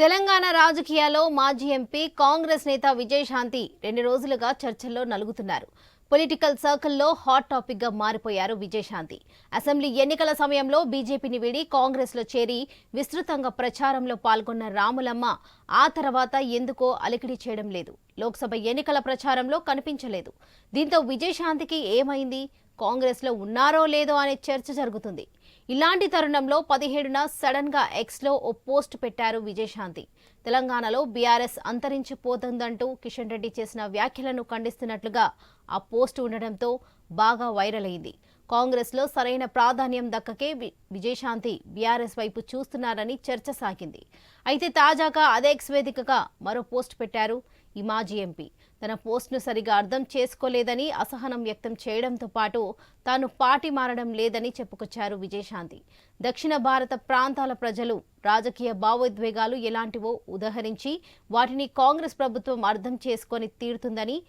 తెలంగాణ రాజకీయాల్లో మాజీ ఎంపీ కాంగ్రెస్ నేత విజయశాంతి రెండు రోజులుగా చర్చల్లో నలుగుతున్నారు. పొలిటికల్ సర్కిల్లో హాట్ టాపిక్గా మారిపోయారు విజయశాంతి అసెంబ్లీ ఎన్నికల సమయంలో బీజేపీని వీడి కాంగ్రెస్లో చేరి విస్తృతంగా ప్రచారంలో పాల్గొన్న రాములమ్మ ఆ తర్వాత ఎందుకో అలికిడి చేయడం లేదు. లోక్సభ ఎన్నికల ప్రచారంలో కనిపించలేదు. దీంతో విజయశాంతికి ఏమైంది? కాంగ్రెస్లో ఉన్నారో లేదో అనే చర్చ జరుగుతుంది. ఇలాంటి తరుణంలో పదిహేడున సడన్గా ఎక్స్లో ఓ పోస్ట్ పెట్టారు విజయశాంతి. తెలంగాణలో బీఆర్ఎస్ అంతరించిపోతుందంటూ కిషన్ రెడ్డి చేసిన వ్యాఖ్యలను ఖండిస్తున్నట్లుగా ఆ పోస్ట్ ఉండడంతో బాగా వైరల్ అయింది. కాంగ్రెస్లో సరైన ప్రాధాన్యం దక్కకే వి- విజయశాంతి బీఆర్ఎస్ వైపు చూస్తున్నారని చర్చ సాగింది. అయితే తాజాగా అదే ఎక్స్ వేదికగా మరో పోస్ట్ పెట్టారు ఈ మాజీ ఎంపీ. తన పోస్ట్ను సరిగా అర్థం చేసుకోలేదని అసహనం వ్యక్తం చేయడంతో పాటు తాను పార్టీ మారడం లేదని చెప్పుకొచ్చారు విజయశాంతి. దక్షిణ భారత ప్రాంతాల ప్రజలు రాజకీయ భావోద్వేగాలు ఎలాంటివో ఉదహరించి వాటిని కాంగ్రెస్ ప్రభుత్వం అర్థం చేసుకొని తీరుతుందని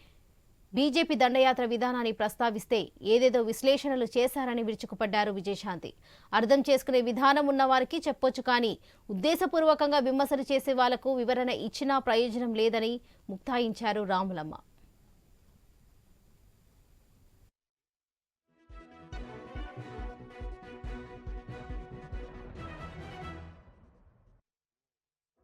బీజేపీ దండయాత్ర విధానాన్ని ప్రస్తావిస్తే ఏదేదో విశ్లేషణలు చేశారని విరుచుకుపడ్డారు విజయశాంతి. అర్థం చేసుకునే విధానం ఉన్నవారికి చెప్పొచ్చు కానీ ఉద్దేశపూర్వకంగా విమర్శలు చేసే వాళ్ళకు వివరణ ఇచ్చినా ప్రయోజనం లేదని ముక్తాయించారు రాములమ్మ.